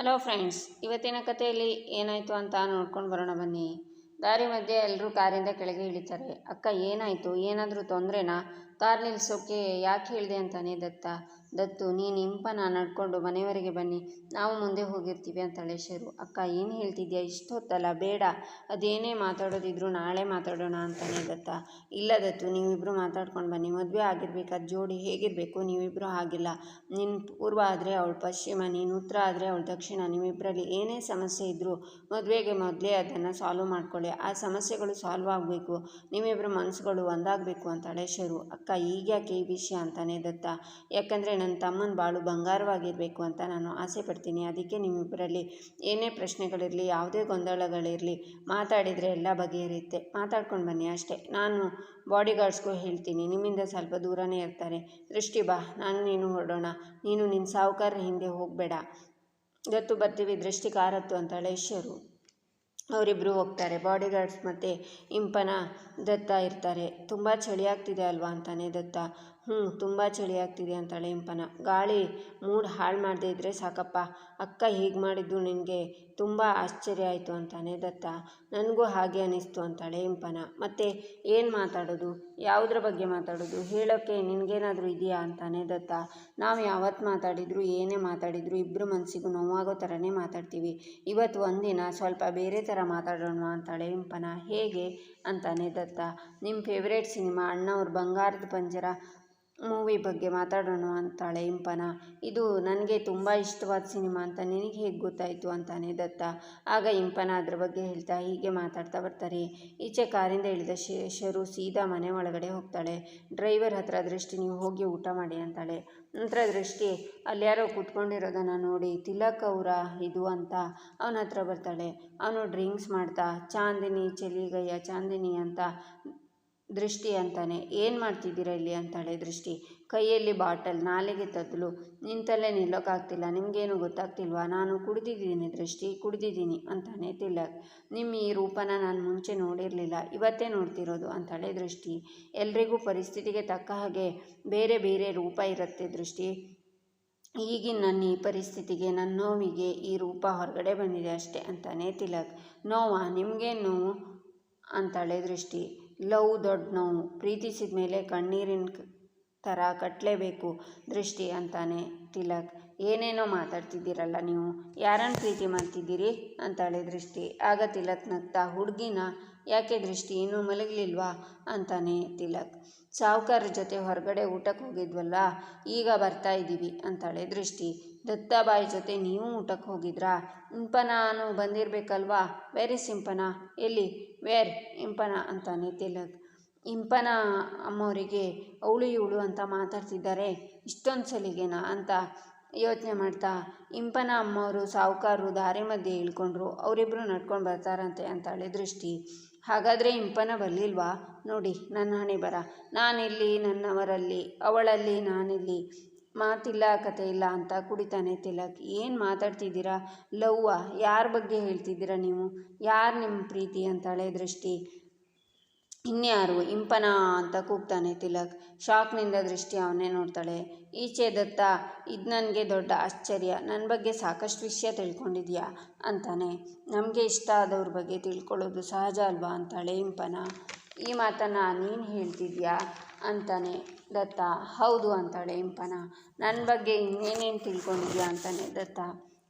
Hello friends, ಇವತ್ತಿನ ಕಥೆಯಲ್ಲಿ ಏನಾಯಿತು ಅಂತ ನೋಡ್ಕೊಂಡು ಬರೋಣ ಬನ್ನಿ. ದಾರಿ ಮಧ್ಯೆ ಎಲ್ಲರೂ ಕಾರಿಂದ ಕೆಳಗೆ ಇಳಿತಾರೆ. ಅಕ್ಕ, ಏನಾಯಿತು? ಏನಾದರೂ ತೊಂದರೆನಾ? ಕಾರ್ ನಿಲ್ಲಿಸೋಕೆ ಯಾಕೆ ಹೇಳಿದೆ ಅಂತಾನೆ ದತ್ತ. ದತ್ತು ನೀನು ಇಂಪನ ನಡ್ಕೊಂಡು ಮನೆಯವರೆಗೆ ಬನ್ನಿ. ನಾವು ಮುಂದೆ ಹೋಗಿರ್ತೀವಿ ಅಂತಾಳೆ ಶರು. ಅಕ್ಕ, ಏನು ಹೇಳ್ತಿದ್ಯಾ? ಇಷ್ಟೊತ್ತಲ್ಲ, ಬೇಡ. ಅದೇನೇ ಮಾತಾಡೋದಿದ್ರು ನಾಳೆ ಮಾತಾಡೋಣ ಅಂತಾನೆ ದತ್ತ. ಇಲ್ಲ ದತ್ತು ನೀವಿಬ್ಬರು ಮಾತಾಡ್ಕೊಂಡು ಬನ್ನಿ. ಮದುವೆ ಆಗಿರ್ಬೇಕಾದ ಜೋಡಿ ಹೇಗಿರಬೇಕು? ನೀವಿಬ್ಬರು ಆಗಿಲ್ಲ ನಿನ್ನ ಪೂರ್ವ ಆದರೆ ಅವಳು ಪಶ್ಚಿಮ, ನೀನು ಉತ್ತರ ಆದರೆ ಅವಳು ದಕ್ಷಿಣ. ನಿಮ್ಮಿಬ್ಬರಲ್ಲಿ ಏನೇ ಸಮಸ್ಯೆ ಇದ್ದರೂ ಮದುವೆಗೆ ಮೊದಲೇ ಅದನ್ನು ಸಾಲ್ವ್ ಮಾಡ್ಕೊಳ್ಳಿ. ಆ ಸಮಸ್ಯೆಗಳು ಸಾಲ್ವ್ ಆಗಬೇಕು. ನಿಮ್ಮಿಬ್ಬರ ಮನಸ್ಸುಗಳು ಒಂದಾಗಬೇಕು ಅಂತಾಳೆ ಶರು. ಅಕ್ಕ ಈಗ್ಯಾಕೆ ಈ ವಿಷಯ ಅಂತಾನೆ ದತ್ತ? ಯಾಕಂದರೆ ನನ್ನ ತಮ್ಮನ ಬಾಳು ಬಂಗಾರವಾಗಿರಬೇಕು ಅಂತ ನಾನು ಆಸೆ ಪಡ್ತೀನಿ. ಅದಕ್ಕೆ ನಿಮ್ಮಿಬ್ಬರಲ್ಲಿ ಏನೇ ಪ್ರಶ್ನೆಗಳಿರಲಿ, ಯಾವುದೇ ಗೊಂದಲಗಳಿರಲಿ, ಮಾತಾಡಿದರೆ ಎಲ್ಲ ಬಗೆಹರಿಯುತ್ತೆ. ಮಾತಾಡ್ಕೊಂಡು ಬನ್ನಿ ಅಷ್ಟೇ. ನಾನು ಬಾಡಿ ಗಾರ್ಡ್ಸ್ಗೂ ಹೇಳ್ತೀನಿ, ನಿಮ್ಮಿಂದ ಸ್ವಲ್ಪ ದೂರನೇ ಇರ್ತಾರೆ. ದೃಷ್ಟಿ ಬಾ, ನಾನು ನೀನು ಹೊರಡೋಣ. ನೀನು ನಿನ್ನ ಸಾಹುಕಾರ ಹಿಂದೆ ಹೋಗಬೇಡ. ಇವತ್ತು ಬರ್ತೀವಿ, ದೃಷ್ಟಿ ಕಾರತ್ತು ಅಂತಾಳೆ ಶರು ಅವರಿಬ್ಬರು ಹೋಗ್ತಾರೆ. ಬಾಡಿಗಾರ್ಡ್ಸ್ ಮತ್ತು ಇಂಪನ ದತ್ತ ಇರ್ತಾರೆ. ತುಂಬ ಚಳಿ ಆಗ್ತಿದೆ ಅಲ್ವಾ ಅಂತಾನೆ ದತ್ತ. ಹ್ಞೂ ತುಂಬ ಚಳಿ ಆಗ್ತಿದೆ ಅಂತಾಳೆ ಇಂಪನ ಗಾಳಿ ಮೂಡ್ ಹಾಳು ಮಾಡದೇ ಇದ್ದರೆ ಸಾಕಪ್ಪ. ಅಕ್ಕ ಹೀಗೆ ಮಾಡಿದ್ದು ನಿನಗೆ ತುಂಬ ಆಶ್ಚರ್ಯ ಆಯಿತು ಅಂತಾನೆ ದತ್ತ. ನನಗೂ ಹಾಗೆ ಅನ್ನಿಸ್ತು ಅಂತಾಳೆ ಇಂಪನ ಮತ್ತು ಏನು ಮಾತಾಡೋದು? ಯಾವುದ್ರ ಬಗ್ಗೆ ಮಾತಾಡೋದು? ಹೇಳೋಕ್ಕೆ ನಿನಗೇನಾದರೂ ಇದೆಯಾ ಅಂತಾನೆ ದತ್ತ. ನಾವು ಯಾವತ್ತು ಮಾತಾಡಿದ್ರು, ಏನೇ ಮಾತಾಡಿದ್ರು ಇಬ್ಬರು ಮನಸ್ಸಿಗೂ ನೋವಾಗೋ ಥರನೇ ಮಾತಾಡ್ತೀವಿ. ಇವತ್ತು ಒಂದಿನ ಸ್ವಲ್ಪ ಬೇರೆ ಥರ ಮಾತಾಡೋಣ ಅಂತಾಳೆ ಇಂಪನ ಹೇಗೆ? ಅಂತಾನೆ ದತ್ತ. ನಿಮ್ಮ ಫೇವ್ರೇಟ್ ಸಿನಿಮಾ, ಅಣ್ಣವ್ರ ಬಂಗಾರದ ಪಂಜರ. ಮೂವಿ ಬಗ್ಗೆ ಮಾತಾಡೋಣ ಅಂತಾಳೆ ಇಂಪನ. ಇದು ನನಗೆ ತುಂಬ ಇಷ್ಟವಾದ ಸಿನಿಮಾ ಅಂತ ನಿನಗೆ ಹೇಗೆ ಗೊತ್ತಾಯಿತು ಅಂತಾನೆ ದತ್ತ. ಆಗ ಇಂಪನ ಅದ್ರ ಬಗ್ಗೆ ಹೇಳ್ತಾ ಹೀಗೆ ಮಾತಾಡ್ತಾ ಬರ್ತಾರೆ. ಈಚೆ ಕಾರಿಂದ ಇಳಿದ ಶೇಷರು ಸೀದಾ ಮನೆ ಒಳಗಡೆ ಹೋಗ್ತಾಳೆ. ಡ್ರೈವರ್ ಹತ್ರ ದೃಷ್ಟಿ, ನೀವು ಹೋಗಿ ಊಟ ಮಾಡಿ ಅಂತಾಳೆ. ನಂತರ ದೃಷ್ಟಿ ಅಲ್ಲಿ ಯಾರೋ ಕೂತ್ಕೊಂಡಿರೋದನ್ನು ನೋಡಿ ತಿಲಕ್ ಅವರ ಇದು ಅಂತ ಅವನ ಹತ್ರ ಬರ್ತಾಳೆ. ಅವನು ಡ್ರಿಂಕ್ಸ್ ಮಾಡ್ತಾ, ಚಾಂದಿನಿ ಚಲಿಗಯ್ಯ ಚಾಂದಿನಿ ಅಂತ ದೃಷ್ಟಿ ಅಂತಾನೆ. ಏನು ಮಾಡ್ತಿದ್ದೀರಾ ಇಲ್ಲಿ ಅಂತಾಳೆ ದೃಷ್ಟಿ. ಕೈಯಲ್ಲಿ ಬಾಟಲ್, ನಾಲಿಗೆ ತದ್ಲು. ನಿಂತಲ್ಲೇ ನಿಲ್ಲೋಕ್ಕಾಗ್ತಿಲ್ಲ ನಿಮಗೇನು ಗೊತ್ತಾಗ್ತಿಲ್ವಾ? ನಾನು ಕುಡಿದಿದ್ದೀನಿ ದೃಷ್ಟಿ, ಕುಡಿದಿದ್ದೀನಿ ಅಂತಾನೆ ತಿಲಕ್. ನಿಮ್ಮ ಈ ರೂಪನ ನಾನು ಮುಂಚೆ ನೋಡಿರಲಿಲ್ಲ. ಇವತ್ತೇ ನೋಡ್ತಿರೋದು ಅಂತಾಳೆ ದೃಷ್ಟಿ. ಎಲ್ರಿಗೂ ಪರಿಸ್ಥಿತಿಗೆ ತಕ್ಕ ಹಾಗೆ ಬೇರೆ ಬೇರೆ ರೂಪ ಇರುತ್ತೆ ದೃಷ್ಟಿ. ಈಗಿನ ನನ್ನ ಈ ಪರಿಸ್ಥಿತಿಗೆ ನನ್ನ ನೋವಿಗೆ ಈ ರೂಪ ಹೊರಗಡೆ ಬಂದಿದೆ ಅಷ್ಟೇ ಅಂತಾನೆ ತಿಲಕ್. ನೋವಾ? ನಿಮಗೇನು? ನೋವು ಅಂತಾಳೆ ದೃಷ್ಟಿ. ಲವ್ ದೊಡ್ಡ ನೋವು ಪ್ರೀತಿಸಿದ ಮೇಲೆ ಕಣ್ಣೀರಿನ ಥರ ಕಟ್ಟಲೇಬೇಕು ದೃಷ್ಟಿ ಅಂತಾನೆ ತಿಲಕ್. ಏನೇನೋ ಮಾತಾಡ್ತಿದ್ದೀರಲ್ಲ ನೀವು, ಯಾರನ್ನು ಪ್ರೀತಿ ಮಾಡ್ತಿದ್ದೀರಿ? ಅಂತಾಳೆ ದೃಷ್ಟಿ. ಆಗ ತಿಲಕ್ ನಗ್ತಾ, ಹುಡುಗಿನ ಯಾಕೆ ದೃಷ್ಟಿ ಇನ್ನೂ ಮಲಗಲಿಲ್ವಾ? ಅಂತಾನೆ ತಿಲಕ್. ಸಾಹುಕಾರ ಜೊತೆ ಹೊರಗಡೆ ಊಟಕ್ಕೆ ಹೋಗಿದ್ವಲ್ಲ, ಈಗ ಬರ್ತಾ ಇದ್ದೀವಿ ಅಂತಾಳೆ ದೃಷ್ಟಿ. ದತ್ತಾಬಾಯಿ ಜೊತೆ ನೀವು ಊಟಕ್ಕೆ ಹೋಗಿದ್ರಾ? ಇಂಪನಾನು ಬಂದಿರಬೇಕಲ್ವಾ? ವೆರಿ ಸಿಂಪನ ಎಲ್ಲಿ? ವೇರ್ ಇಂಪನ ಅಂತಾನೆ ತಿಲಕ್ ಇಂಪನ ಅಮ್ಮವರಿಗೆ ಅವಳು ಇವಳು ಅಂತ ಮಾತಾಡ್ತಿದ್ದಾರೆ. ಇಷ್ಟೊಂದು ಸಲಿಗೆನಾ ಅಂತ ಯೋಚನೆ ಮಾಡ್ತಾ ಇಂಪನ ಅಮ್ಮವರು ಸಾಹುಕಾರರು ದಾರಿ ಮಧ್ಯೆ ಇಳ್ಕೊಂಡ್ರು. ಅವರಿಬ್ಬರು ನಡ್ಕೊಂಡು ಬರ್ತಾರಂತೆ ಅಂತಾಳೆ ದೃಷ್ಟಿ. ಹಾಗಾದರೆ ಇಂಪನ ಬರಲಿಲ್ವಾ? ನೋಡಿ ನನ್ನ ಹಣೆ ಬರ. ನಾನಿಲ್ಲಿ ನನ್ನವರಲ್ಲಿ, ಅವಳಲ್ಲಿ ನಾನಿಲ್ಲಿ. ಮಾತಿಲ್ಲ, ಕತೆ ಇಲ್ಲ ಅಂತ ಕುಡಿತಾನೆ ತಿಲಕ್. ಏನು ಮಾತಾಡ್ತಿದ್ದೀರಾ? ಲವ್ವ, ಯಾರ ಬಗ್ಗೆ ಹೇಳ್ತಿದ್ದೀರಾ ನೀವು? ಯಾರು ನಿಮ್ಮ ಪ್ರೀತಿ ಅಂತಾಳೆ ದೃಷ್ಟಿ? ಇನ್ಯಾರು? ಇಂಪನ ಅಂತ ಕೂಗ್ತಾನೆ ತಿಲಕ್. ಶಾಕ್ನಿಂದ ದೃಷ್ಟಿ ಅವನೇ ನೋಡ್ತಾಳೆ. ಈಚೆ ದತ್ತ, ಇದು ನನಗೆ ದೊಡ್ಡ ಆಶ್ಚರ್ಯ. ನನ್ನ ಬಗ್ಗೆ ಸಾಕಷ್ಟು ವಿಷಯ ತಿಳ್ಕೊಂಡಿದ್ಯಾ? ಅಂತಾನೆ. ನಮಗೆ ಇಷ್ಟ ಆದವ್ರ ಬಗ್ಗೆ ತಿಳ್ಕೊಳ್ಳೋದು ಸಹಜ ಅಲ್ವಾ? ಅಂತಾಳೆ ಇಂಪನ. ಈ ಮಾತನ್ನು ನೀನು ಹೇಳ್ತಿದ್ಯಾ? ಅಂತಾನೆ, ದತ್ತ, ಹೌದು ಅಂತಾಳೆ ಇಂಪನ. ನನ್ನ ಬಗ್ಗೆ ಇನ್ನೇನೇನು ತಿಳ್ಕೊಂಡಿದ್ಯಾ ಅಂತಾನೆ ದತ್ತ.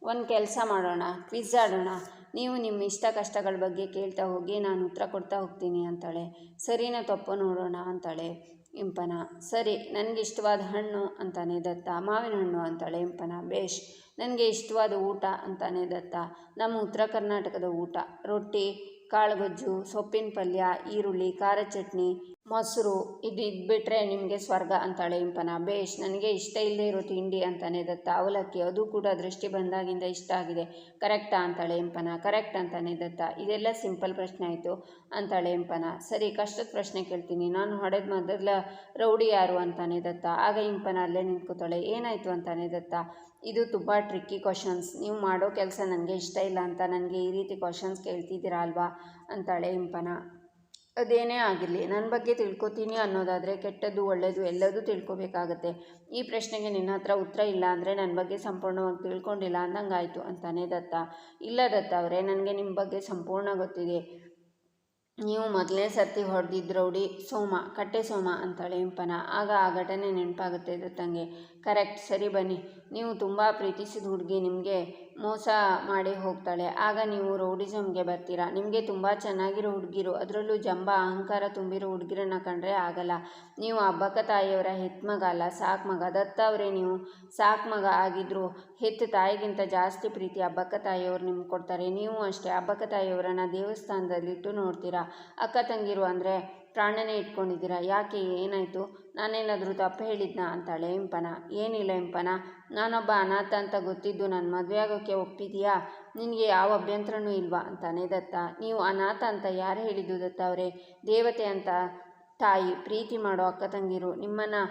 ಒಂದು ಕೆಲಸ ಮಾಡೋಣ, ಕ್ವಿಜ್ ಆಡೋಣ. ನೀವು ನಿಮ್ಮ ಇಷ್ಟ ಕಷ್ಟಗಳ ಬಗ್ಗೆ ಕೇಳ್ತಾ ಹೋಗಿ, ನಾನು ಉತ್ತರ ಕೊಡ್ತಾ ಹೋಗ್ತೀನಿ ಅಂತಾಳೆ. ಸರಿನ ತಪ್ಪು ನೋಡೋಣ ಅಂತಾಳೆ ಇಂಪನ. ಸರಿ, ನನಗೆ ಇಷ್ಟವಾದ ಹಣ್ಣು ಅಂತಾನೆ ದತ್ತ. ಮಾವಿನ ಹಣ್ಣು ಅಂತಾಳೆ ಇಂಪನ. ಬೇಷ್, ನನಗೆ ಇಷ್ಟವಾದ ಊಟ ಅಂತಾನೆ ದತ್ತ. ನಮ್ಮ ಉತ್ತರ ಕರ್ನಾಟಕದ ಊಟ. ರೊಟ್ಟಿ ಕಾಳುಗೊಜ್ಜು ಸೊಪ್ಪಿನ ಪಲ್ಯ, ಈರುಳ್ಳಿ, ಖಾರ ಚಟ್ನಿ ಮೊಸರು, ಇದು ಇದ್ಬಿಟ್ರೆ ನಿಮಗೆ ಸ್ವರ್ಗ ಅಂತಾಳೆ ಇಂಪನ. ಬೇಷ್, ನನಗೆ ಇಷ್ಟ ಇಲ್ಲದೆ ಇರೋ ತಿಂಡಿ ಅಂತಾನೆ ದತ್ತ. ಅವಲಕ್ಕಿ, ಅದು ಕೂಡ ದೃಷ್ಟಿ ಬಂದಾಗಿಂದ ಇಷ್ಟ ಆಗಿದೆ. ಕರೆಕ್ಟಾ ಅಂತಾಳೆ ಇಂಪನ. ಕರೆಕ್ಟ್ ಅಂತಾನೆ ದತ್ತ. ಇದೆಲ್ಲ ಸಿಂಪಲ್ ಪ್ರಶ್ನೆ ಆಯಿತು ಅಂತಾಳೆ ಇಂಪನ. ಸರಿ, ಕಷ್ಟದ ಪ್ರಶ್ನೆ ಕೇಳ್ತೀನಿ. ನಾನು ಹೊಡೆದ ಮೊದಲ ರೌಡಿ ಯಾರು ಅಂತಾನೆ ದತ್ತ. ಆಗ ಇಂಪನ ಅಲ್ಲೇ ನಿಂತ್ಕೋತಾಳೆ. ಏನಾಯಿತು ಅಂತಾನೆ ದತ್ತ. ಇದು ತುಂಬ ಟ್ರಿಕ್ಕಿ ಕ್ವಶನ್ಸ್ ನೀವು ಮಾಡೋ ಕೆಲಸ ನನಗೆ ಇಷ್ಟ ಇಲ್ಲ ಅಂತ ನನಗೆ ಈ ರೀತಿ ಕ್ವಶನ್ಸ್ ಕೇಳ್ತಿದ್ದೀರಾ ಅಲ್ವಾ? ಅಂತಾಳೆ ಇಂಪನ. ಅದೇನೇ ಆಗಿರಲಿ ನನ್ನ ಬಗ್ಗೆ ತಿಳ್ಕೊತೀನಿ ಅನ್ನೋದಾದರೆ ಕೆಟ್ಟದ್ದು ಒಳ್ಳೆಯದು ಎಲ್ಲದೂ ತಿಳ್ಕೊಬೇಕಾಗತ್ತೆ. ಈ ಪ್ರಶ್ನೆಗೆ ನಿನ್ನ ಹತ್ರ ಉತ್ತರ ಇಲ್ಲ ಅಂದರೆ ನನ್ನ ಬಗ್ಗೆ ಸಂಪೂರ್ಣವಾಗಿ ತಿಳ್ಕೊಂಡಿಲ್ಲ ಅಂದಂಗಾಯಿತು ಅಂತಾನೆ ದತ್ತ. ಇಲ್ಲ ದತ್ತ ಅವರೇ, ನನಗೆ ನಿಮ್ಮ ಬಗ್ಗೆ ಸಂಪೂರ್ಣ ಗೊತ್ತಿದೆ. ನೀವು ಮೊದಲನೇ ಸರ್ತಿ ಹೊಡೆದಿದ್ರೌಡಿ ಸೋಮ, ಕಟ್ಟೆ ಸೋಮ ಅಂತಾಳೆ ಇಂಪನ. ಆಗ ಆ ಘಟನೆ ನೆನಪಾಗುತ್ತೆ ದತ್ತಂಗೆ. ಕರೆಕ್ಟ್, ಸರಿ ಬನ್ನಿ. ನೀವು ತುಂಬ ಪ್ರೀತಿಸಿದ ಹುಡುಗಿ, ನಿಮಗೆ ಮೋಸ ಮಾಡಿ ಹೋಗ್ತಾಳೆ. ಆಗ ನೀವು ರೌಡಿಸಮ್ಗೆ ಬರ್ತೀರಾ? ನಿಮಗೆ ತುಂಬ ಚೆನ್ನಾಗಿರೋ ಹುಡುಗಿರು, ಅದರಲ್ಲೂ ಜಂಬ, ಅಹಂಕಾರ ತುಂಬಿರೋ ಹುಡುಗಿರನ್ನ ಕಂಡ್ರೆ ಆಗಲ್ಲ. ನೀವು ಅಬ್ಬಕ್ಕ ತಾಯಿಯವರ ಹೆತ್ತ ಮಗ ಅಲ್ಲ, ಸಾಕು ಮಗ. ದತ್ತ ಅವರೇ ನೀವು. ಸಾಕು ಮಗ ಆಗಿದ್ರು ಹೆತ್ತ ತಾಯಿಗಿಂತ ಜಾಸ್ತಿ ಪ್ರೀತಿ ಅಬ್ಬಕ್ಕ ತಾಯಿಯವರು ನಿಮ್ಗೆ ಕೊಡ್ತಾರೆ. ನೀವು ಅಷ್ಟೇ ಅಬ್ಬಕ್ಕ ತಾಯಿಯವರನ್ನ ದೇವಸ್ಥಾನದಲ್ಲಿಟ್ಟು ನೋಡ್ತೀರಾ? ಅಕ್ಕ ತಂಗಿರು ಅಂದರೆ ಪ್ರಾಣನೇ ಇಟ್ಕೊಂಡಿದ್ದೀರಾ? ಯಾಕೆ? ಏನಾಯಿತು? ನಾನೇನಾದರೂ ತಪ್ಪು ಹೇಳಿದ್ನಾ ಅಂತಾಳೆ ಇಂಪನ. ಏನಿಲ್ಲ ಇಂಪನ. ನಾನೊಬ್ಬ ಅನಾಥ ಅಂತ ಗೊತ್ತಿದ್ದು ನನ್ನ ಮದುವೆ ಆಗೋಕ್ಕೆ ಒಪ್ಪಿದೀಯಾ ನಿನಗೆ ಯಾವ ಅಭ್ಯಂತರನೂ ಇಲ್ವಾ? ಅಂತಾನೆ ದತ್ತ. ನೀವು ಅನಾಥ ಅಂತ ಯಾರು ಹೇಳಿದ್ದು ದತ್ತ ಅವರೇ? ದೇವತೆ ಅಂತ ತಾಯಿ, ಪ್ರೀತಿ ಮಾಡೋ ಅಕ್ಕ ತಂಗಿರು, ನಿಮ್ಮನ್ನು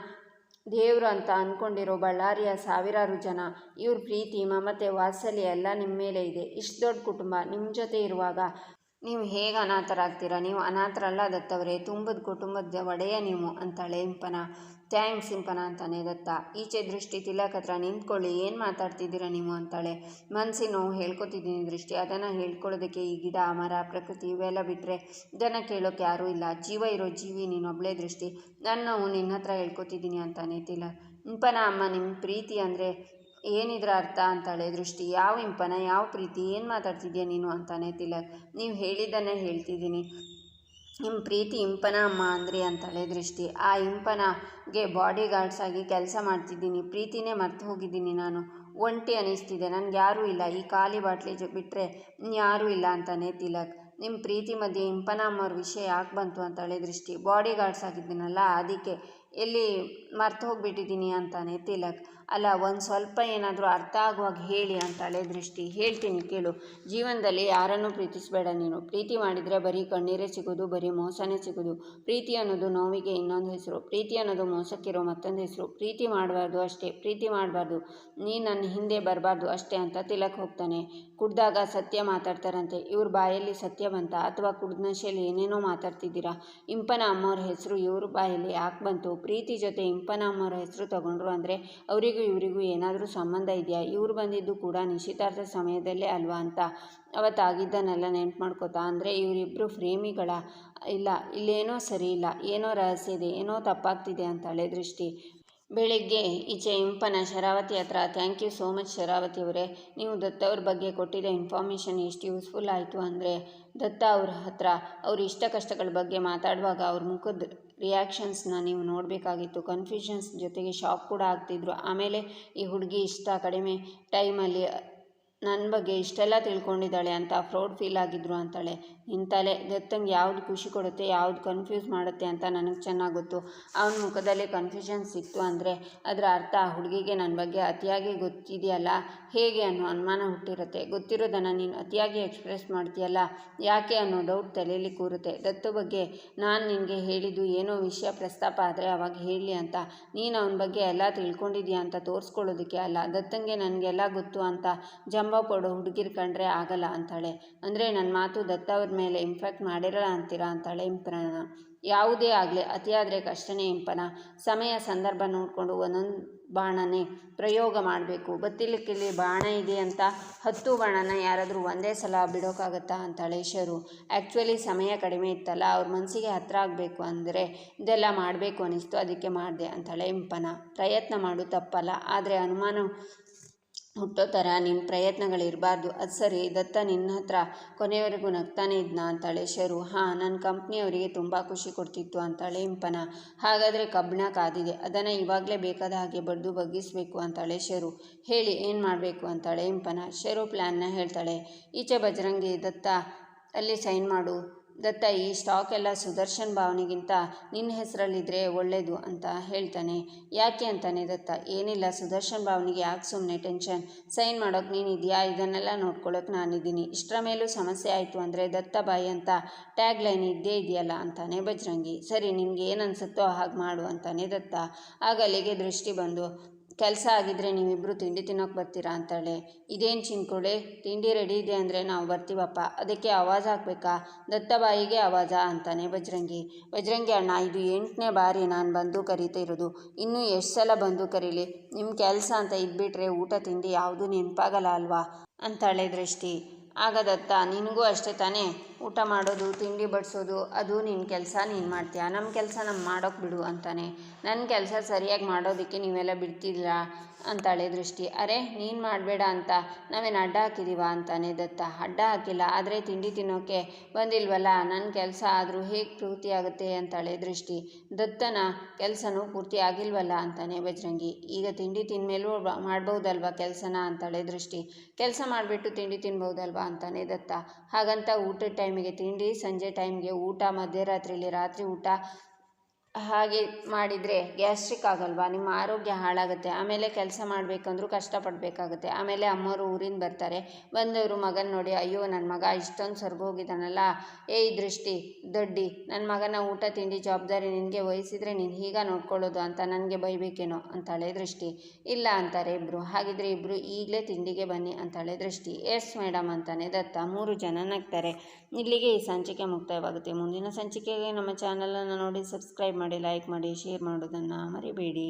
ದೇವರು ಅಂತ ಅಂದ್ಕೊಂಡಿರೋ ಬಳ್ಳಾರಿಯ ಸಾವಿರಾರು ಜನ. ಇವ್ರ ಪ್ರೀತಿ, ಮಮತೆ, ವಾತ್ಸಲ್ಯ ಎಲ್ಲ ನಿಮ್ಮ ಮೇಲೆ ಇದೆ. ಇಷ್ಟು ದೊಡ್ಡ ಕುಟುಂಬ ನಿಮ್ಮ ಜೊತೆ ಇರುವಾಗ ನೀವು ಹೇಗೆ ಅನಾಥರಾಗ್ತೀರಾ? ನೀವು ಅನಾಥರಲ್ಲ, ದತ್ತವರೇ. ತುಂಬದ ಕುಟುಂಬದ ಒಡೆಯ ನೀವು ಅಂತಾಳೆ ಇಂಪನ. ಥ್ಯಾಂಕ್ಸ್ ಇಂಪನ ಅಂತಾನೆ ದತ್ತ. ಈಚೆ ದೃಷ್ಟಿ ತಿಲಕ್ ಹತ್ರ ನಿಂತ್ಕೊಳ್ಳಿ. ಏನು ಮಾತಾಡ್ತಿದ್ದೀರಾ ನೀವು ಅಂತಾಳೆ. ಮನಸ್ಸಿನ ನೋವು ಹೇಳ್ಕೊತಿದ್ದೀನಿ ದೃಷ್ಟಿ. ಅದನ್ನು ಹೇಳ್ಕೊಳ್ಳೋದಕ್ಕೆ ಈ ಗಿಡ, ಮರ, ಪ್ರಕೃತಿ ಇವೆಲ್ಲ ಬಿಟ್ಟರೆ ಇದನ್ನು ಕೇಳೋಕೆ ಯಾರೂ ಇಲ್ಲ. ಜೀವ ಇರೋ ಜೀವಿ ನೀನೊಬ್ಬಳೇ ದೃಷ್ಟಿ. ನೋವು ನಿನ್ನ ಹತ್ರ ಹೇಳ್ಕೊತಿದ್ದೀನಿ ಅಂತಾನೆ ತಿಲಕ್. ಇಂಪನ ಅಮ್ಮ ನಿಮ್ಮ ಪ್ರೀತಿ ಅಂದರೆ ಏನಿದ್ರ ಅರ್ಥ ಅಂತಾಳೆ ದೃಷ್ಟಿ? ಯಾವ ಇಂಪನ, ಯಾವ ಪ್ರೀತಿ? ಏನು ಮಾತಾಡ್ತಿದ್ಯಾ ನೀನು ಅಂತಾನೆ ತಿಲಕ್. ನೀವು ಹೇಳಿದ್ದನ್ನೇ ಹೇಳ್ತಿದ್ದೀನಿ. ನಿಮ್ಮ ಪ್ರೀತಿ ಇಂಪನ ಅಮ್ಮ ಅಂದ್ರಿ ಅಂತಾಳೆ ದೃಷ್ಟಿ. ಆ ಇಂಪನಗೆ ಬಾಡಿ ಗಾರ್ಡ್ಸ್ ಆಗಿ ಕೆಲಸ ಮಾಡ್ತಿದ್ದೀನಿ. ಪ್ರೀತಿನೇ ಮರ್ತು ಹೋಗಿದ್ದೀನಿ ನಾನು. ಒಂಟಿ ಅನಿಸ್ತಿದೆ. ನನಗೆ ಯಾರೂ ಇಲ್ಲ. ಈ ಖಾಲಿ ಬಾಟ್ಲಿ ಜೊ ಬಿಟ್ಟರೆ ಯಾರೂ ಇಲ್ಲ ಅಂತಾನೆ ತಿಲಕ್. ನಿಮ್ಮ ಪ್ರೀತಿ ಮಧ್ಯೆ ಇಂಪನ ಅಮ್ಮವ್ರ ವಿಷಯ ಯಾಕೆ ಬಂತು ಅಂತಾಳೆ ದೃಷ್ಟಿ. ಬಾಡಿ ಗಾರ್ಡ್ಸ್ ಆಗಿದ್ದೀನಲ್ಲ, ಅದಕ್ಕೆ ಎಲ್ಲಿ ಮರ್ತು ಹೋಗಿಬಿಟ್ಟಿದ್ದೀನಿ ಅಂತಾನೆ ತಿಲಕ್. ಅಲ್ಲ, ಒಂದು ಸ್ವಲ್ಪ ಏನಾದರೂ ಅರ್ಥ ಆಗುವಾಗ ಹೇಳಿ ಅಂತಾಳೆ ದೃಷ್ಟಿ. ಹೇಳ್ತೀನಿ, ಕೇಳು. ಜೀವನದಲ್ಲಿ ಯಾರನ್ನೂ ಪ್ರೀತಿಸಬೇಡ ನೀನು. ಪ್ರೀತಿ ಮಾಡಿದರೆ ಬರೀ ಕಣ್ಣೀರೇ ಸಿಗೋದು ಬರೀ ಮೋಸನೇ ಸಿಗೋದು ಪ್ರೀತಿ ಅನ್ನೋದು ನೋವಿಗೆ ಇನ್ನೊಂದು ಹೆಸರು. ಪ್ರೀತಿ ಅನ್ನೋದು ಮೋಸಕ್ಕಿರೋ ಮತ್ತೊಂದು ಹೆಸರು. ಪ್ರೀತಿ ಮಾಡಬಾರ್ದು ಅಷ್ಟೇ. ಪ್ರೀತಿ ಮಾಡಬಾರ್ದು. ನೀ ನನ್ನ ಹಿಂದೆ ಬರಬಾರ್ದು ಅಷ್ಟೇ ಅಂತ ತಿಲಕ್ ಹೋಗ್ತಾನೆ. ಕುಡ್ದಾಗ ಸತ್ಯ ಮಾತಾಡ್ತಾರಂತೆ. ಇವ್ರ ಬಾಯಲ್ಲಿ ಸತ್ಯ ಬಂತ? ಅಥವಾ ಕುಡ್ದ ನಶೆಯಲ್ಲಿ ಏನೇನೋ ಮಾತಾಡ್ತಿದ್ದೀರಾ? ಇಂಪನ ಅಮ್ಮವ್ರ ಹೆಸರು ಇವ್ರ ಬಾಯಲ್ಲಿ ಯಾಕೆ ಬಂತು? ಪ್ರೀತಿ ಜೊತೆ ಇಂಪನ ಅಮ್ಮವ್ರ ಹೆಸರು ತಗೊಂಡ್ರು ಅಂದರೆ ಅವರಿಗೂ ಇವರಿಗೂ ಏನಾದರೂ ಸಂಬಂಧ ಇದೆಯಾ? ಇವ್ರು ಬಂದಿದ್ದು ಕೂಡ ನಿಶ್ಚಿತಾರ್ಥ ಸಮಯದಲ್ಲೇ ಅಲ್ವಾ ಅಂತ ಅವತ್ತಾಗಿದ್ದನ್ನೆಲ್ಲ ನೆನ್ಪು ಮಾಡ್ಕೋತಾ ಅಂದರೆ ಇವರಿಬ್ಬರು ಪ್ರೇಮಿಗಳ ಇಲ್ಲ, ಇಲ್ಲೇನೋ ಸರಿ ಇಲ್ಲ, ಏನೋ ರಹಸ್ಯ ಇದೆ, ಏನೋ ತಪ್ಪಾಗ್ತಿದೆ ಅಂತಾಳೆ ದೃಷ್ಟಿ. ಬೆಳಿಗ್ಗೆ ಈಚೆ ಇಂಪನ ಶರಾವತಿ ಹತ್ರ, thank you so much Sharavathi ಅವರೇ, ನೀವು ದತ್ತ ಅವ್ರ ಬಗ್ಗೆ ಕೊಟ್ಟಿರೋ ಇನ್ಫಾರ್ಮೇಷನ್ ಎಷ್ಟು ಯೂಸ್ಫುಲ್ ಆಯಿತು ಅಂದರೆ ದತ್ತ ಅವ್ರ ಹತ್ರ ಅವ್ರ ಇಷ್ಟ ಕಷ್ಟಗಳ ಬಗ್ಗೆ ಮಾತಾಡುವಾಗ ಅವ್ರ ಮುಖದ ರಿಯಾಕ್ಷನ್ಸ್ನ ನೀವು ನೋಡಬೇಕಾಗಿತ್ತು. ಕನ್ಫ್ಯೂಷನ್ಸ್ ಜೊತೆಗೆ ಶಾಕ್ ಕೂಡ ಆಗ್ತಿದ್ರು. ಆಮೇಲೆ ಈ ಹುಡುಗಿ ಇಷ್ಟ ಕಡಿಮೆ ಟೈಮಲ್ಲಿ ನನ್ನ ಬಗ್ಗೆ ಇಷ್ಟೆಲ್ಲ ತಿಳ್ಕೊಂಡಿದ್ದಾಳೆ ಅಂತ ಪ್ರೌಡ್ ಫೀಲ್ ಆಗಿದ್ರು ಅಂತಾಳೆ. ಇಂತಲೇ ದತ್ತಂಗೆ ಯಾವ್ದು ಖುಷಿ ಕೊಡುತ್ತೆ, ಯಾವ್ದು ಕನ್ಫ್ಯೂಸ್ ಮಾಡುತ್ತೆ ಅಂತ ನನಗೆ ಚೆನ್ನಾಗಿ ಗೊತ್ತು. ಅವನ ಮುಖದಲ್ಲಿ ಕನ್ಫ್ಯೂಷನ್ ಸಿಕ್ತು ಅಂದರೆ ಅದರ ಅರ್ಥ ಹುಡುಗಿಗೆ ನನ್ನ ಬಗ್ಗೆ ಅತಿಯಾಗಿ ಗೊತ್ತಿದೆಯಲ್ಲ? ಹೇಗೆ ಅನ್ನೋ ಅನುಮಾನ ಹುಟ್ಟಿರುತ್ತೆ. ಗೊತ್ತಿರೋದನ್ನು ನೀನು ಅತಿಯಾಗಿ ಎಕ್ಸ್ಪ್ರೆಸ್ ಮಾಡ್ತೀಯಲ್ಲ? ಯಾಕೆ ಅನ್ನೋ ಡೌಟ್ ತಲೆಯಲ್ಲಿ ಕೂರುತ್ತೆ. ದತ್ತು ಬಗ್ಗೆ ನಾನು ನಿನಗೆ ಹೇಳಿದ್ದು ಏನೋ ವಿಷಯ ಪ್ರಸ್ತಾಪ ಆದರೆ ಅವಾಗ ಹೇಳಲಿ ಅಂತ. ನೀನು ಅವನ ಬಗ್ಗೆ ಎಲ್ಲ ತಿಳ್ಕೊಂಡಿದ್ಯಾ ಅಂತ ತೋರಿಸ್ಕೊಳ್ಳೋದಕ್ಕೆ ಅಲ್ಲ. ದತ್ತಂಗೆ ನನಗೆಲ್ಲ ಗೊತ್ತು ಅಂತ ಜಂಬ ಕೊಡೋ, ಹುಡುಗಿರು ಕಂಡ್ರೆ ಆಗಲ್ಲ ಅಂತಾಳೆ. ಅಂದರೆ ನನ್ನ ಮಾತು ದತ್ತ ಅವ್ರ ಮೇಲೆ ಇಂಪ್ಯಾಕ್ಟ್ ಮಾಡಿರಲ್ಲ ಅಂತೀರಾ? ಅಂತಾಳೆ ಇಂಪನ ಯಾವುದೇ ಆಗಲಿ, ಅತಿಯಾದರೆ ಕಷ್ಟನೇ ಇಂಪನ. ಸಮಯ, ಸಂದರ್ಭ ನೋಡಿಕೊಂಡು ಒಂದೊಂದು ಬಾಣನೇ ಪ್ರಯೋಗ ಮಾಡಬೇಕು. ಬತ್ತಿಲಿಕ್ಕಿಲ್ಲಿ ಬಾಣ ಇದೆ ಅಂತ ಹತ್ತು ಬಾಣನ ಯಾರಾದರೂ ಒಂದೇ ಸಲ ಬಿಡೋಕ್ಕಾಗತ್ತಾ ಅಂತಾಳೆ ಶರು. ಆ್ಯಕ್ಚುಲಿ ಸಮಯ ಕಡಿಮೆ ಇತ್ತಲ್ಲ, ಅವ್ರ ಮನಸ್ಸಿಗೆ ಹತ್ರ ಆಗಬೇಕು ಅಂದರೆ ಇದೆಲ್ಲ ಮಾಡಬೇಕು ಅನ್ನಿಸ್ತು ಅದಕ್ಕೆ ಮಾಡಿದೆ, ಅಂತಾಳೆ ಇಂಪನ. ಪ್ರಯತ್ನ ಮಾಡು, ತಪ್ಪಲ್ಲ. ಆದರೆ ಅನುಮಾನ ಹುಟ್ಟೋ ಥರ ನಿನ್ನ ಪ್ರಯತ್ನಗಳಿರಬಾರ್ದು ಅದು ಸರಿ, ದತ್ತ ನಿನ್ನ ಹತ್ರ ಕೊನೆಯವರೆಗೂ ನಗ್ತಾನೆ ಇದ್ನ ಅಂತಾಳೆ ಶರು. ಹಾಂ ನನ್ನ ಕಂಪ್ನಿಯವರಿಗೆ ತುಂಬ ಖುಷಿ ಕೊಡ್ತಿತ್ತು ಅಂತಾಳೆ ಇಂಪನ. ಹಾಗಾದರೆ ಕಬ್ಬಿಣ ಕಾದಿದೆ. ಅದನ್ನು ಇವಾಗಲೇ ಬೇಕಾದ ಹಾಗೆ ಬಡ್ದು ಬಗ್ಗಿಸಬೇಕು ಅಂತಾಳೆ ಶರು. ಹೇಳಿ, ಏನು ಮಾಡಬೇಕು ಅಂತಾಳೆ ಇಂಪನ. ಶರು ಪ್ಲ್ಯಾನ್ನ ಹೇಳ್ತಾಳೆ. ಈಚೆ ಬಜರಂಗಿ ದತ್ತ, ಅಲ್ಲಿ ಸೈನ್ ಮಾಡು. ದತ್ತ, ಈ ಸ್ಟಾಕ್ ಎಲ್ಲ ಸುದರ್ಶನ್ ಭಾವನಿಗಿಂತ ನಿನ್ನ ಹೆಸರಲ್ಲಿದ್ದರೆ ಒಳ್ಳೆಯದು ಅಂತ ಹೇಳ್ತಾನೆ. ಯಾಕೆ ಅಂತಾನೆ ದತ್ತ, ಏನಿಲ್ಲ, ಸುದರ್ಶನ್ ಭಾವನಿಗೆ ಯಾಕೆ ಸುಮ್ಮನೆ ಟೆನ್ಷನ್ ಸೈನ್ ಮಾಡೋಕೆ ನೀನಿದೆಯಾ? ಇದನ್ನೆಲ್ಲ ನೋಡ್ಕೊಳ್ಳೋಕೆ ನಾನಿದ್ದೀನಿ. ಇಷ್ಟರ ಮೇಲೂ ಸಮಸ್ಯೆ ಆಯಿತು ಅಂದರೆ ದತ್ತ ಬಾಯಿ ಅಂತ ಟ್ಯಾಗ್ ಲೈನ್ ಇದ್ದೇ ಇದೆಯಲ್ಲ ಅಂತಾನೆ ಬಜರಂಗಿ. ಸರಿ, ನಿನಗೆ ಏನು ಅನಿಸುತ್ತೋ ಹಾಗೆ ಮಾಡು ಅಂತಾನೆ ದತ್ತ. ಆಗ ದೃಷ್ಟಿ ಬಂದು ಕೆಲಸ ಆಗಿದ್ದರೆ ನೀವಿಬ್ಬರು ತಿಂಡಿ ತಿನ್ನೋಕೆ ಬರ್ತೀರಾ ಅಂತಾಳೆ. ಇದೇನು ಚಿನ್ಕೊಳೆ ತಿಂಡಿ ರೆಡಿ ಇದೆ ಅಂದರೆ ನಾವು ಬರ್ತೀವಪ್ಪ. ಅದಕ್ಕೆ ಆವಾಜ್ ಹಾಕಬೇಕಾ? ದತ್ತಬಾಯಿಗೆ ಆವಾಜ ಅಂತಾನೆ ಬಜರಂಗಿ ಬಜರಂಗಿ ಅಣ್ಣ, ಇದು ಎಂಟನೇ ಬಾರಿ ನಾನು ಬಂದು ಕರೀತಾ ಇರೋದು. ಇನ್ನೂ ಎಷ್ಟು ಸಲ ಬಂದು ಕರೀಲಿ? ನಿಮ್ಮ ಕೆಲಸ ಅಂತ ಇದ್ಬಿಟ್ರೆ ಊಟ, ತಿಂಡಿ ಯಾವುದೂ ನೆನಪಾಗಲ್ಲ ಅಲ್ವಾ? ಅಂತಾಳೆ ದೃಷ್ಟಿ. ಆಗ ದತ್ತ, ನಿನಗೂ ಅಷ್ಟೇ ತಾನೇ? ಊಟ ಮಾಡೋದು, ತಿಂಡಿ ಬಡಿಸೋದು, ಅದು ನಿನ್ನ ಕೆಲಸ, ನೀನು ಮಾಡ್ತೀಯ? ನಮ್ಮ ಕೆಲಸ ನಮ್ಮ ಮಾಡೋಕೆ ಬಿಡು ಅಂತಾನೆ. ನನ್ನ ಕೆಲಸ ಸರಿಯಾಗಿ ಮಾಡೋದಕ್ಕೆ ನೀವೆಲ್ಲ ಬಿಡ್ತಿಲ್ಲ ಅಂತಾಳೆ ದೃಷ್ಟಿ. ಅರೆ, ನೀನು ಮಾಡಬೇಡ ಅಂತ. ನಾವೇನು ಅಡ್ಡ ಹಾಕಿದ್ದೀವ ಅಂತಾನೆ ದತ್ತ. ಅಡ್ಡ ಹಾಕಿಲ್ಲ, ಆದರೆ ತಿಂಡಿ ತಿನ್ನೋಕ್ಕೆ ಬಂದಿಲ್ವಲ್ಲ? ನನ್ನ ಕೆಲಸ ಆದರೂ ಹೇಗೆ ಪೂರ್ತಿ ಆಗುತ್ತೆ ಅಂತಾಳೆ ದೃಷ್ಟಿ. ದತ್ತನ ಕೆಲಸನೂ ಪೂರ್ತಿ ಆಗಿಲ್ವಲ್ಲ ಅಂತಾನೆ ಬಜರಂಗಿ. ಈಗ ತಿಂಡಿ ತಿಂದಮೇಲೂ ಮಾಡ್ಬೋದಲ್ವಾ ಕೆಲಸನ? ಅಂತಾಳೆ ದೃಷ್ಟಿ. ಕೆಲಸ ಮಾಡಿಬಿಟ್ಟು ತಿಂಡಿ ತಿನ್ಬೋದಲ್ವಾ ಅಂತಾನೆ ದತ್ತ. ಹಾಗಂತ ಊಟದ ಟೈಮಿಗೆ ತಿಂಡಿ ಸಂಜೆ ಟೈಮ್ಗೆ ಊಟ ಮಧ್ಯರಾತ್ರಿಯಲ್ಲಿ ರಾತ್ರಿ ಊಟ ಹಾಗೆ ಮಾಡಿದರೆ ಗ್ಯಾಸ್ಟ್ರಿಕ್ ಆಗಲ್ವಾ? ನಿಮ್ಮ ಆರೋಗ್ಯ ಹಾಳಾಗುತ್ತೆ. ಆಮೇಲೆ ಕೆಲಸ ಮಾಡಬೇಕಂದ್ರೂ ಕಷ್ಟಪಡಬೇಕಾಗುತ್ತೆ. ಆಮೇಲೆ ಅಮ್ಮವರು ಊರಿಂದ ಬರ್ತಾರೆ. ಬಂದವರು ಮಗನ ನೋಡಿ, ಅಯ್ಯೋ ನನ್ನ ಮಗ ಇಷ್ಟೊಂದು ಸರ್ಗೋಗಿದ್ದಾನಲ್ಲ ಏಯ್ ದೃಷ್ಟಿ, ದೊಡ್ಡಿ ನನ್ನ ಮಗನ ಊಟ ತಿಂಡಿ ಜವಾಬ್ದಾರಿ ನಿನಗೆ ವಹಿಸಿದರೆ ನೀನು ಹೀಗ ನೋಡ್ಕೊಳ್ಳೋದು ಅಂತ ನನಗೆ ಬೈಬೇಕೇನೋ? ಅಂತಾಳೆ ದೃಷ್ಟಿ. ಇಲ್ಲ, ಅಂತಾರೆ ಇಬ್ಬರು ಹಾಗಿದ್ರೆ ಇಬ್ಬರು ಈಗಲೇ ತಿಂಡಿಗೆ ಬನ್ನಿ, ಅಂತಾಳೆ ದೃಷ್ಟಿ. ಎಸ್ ಮೇಡಮ್ ಅಂತಾನೆ ದತ್ತ. ಮೂರು ಜನ ನಗ್ತಾರೆ. ಇಲ್ಲಿಗೆ ಈ ಸಂಚಿಕೆ ಮುಕ್ತಾಯವಾಗುತ್ತೆ. ಮುಂದಿನ ಸಂಚಿಕೆಗೆ ನಮ್ಮ ಚಾನಲನ್ನು ನೋಡಿ, ಸಬ್ಸ್ಕ್ರೈಬ್ ಮಾಡಿ ಲೈಕ್ ಮಾಡಿ ಶೇರ್ ಮಾಡೋದನ್ನು ಮರಿಬೇಡಿ.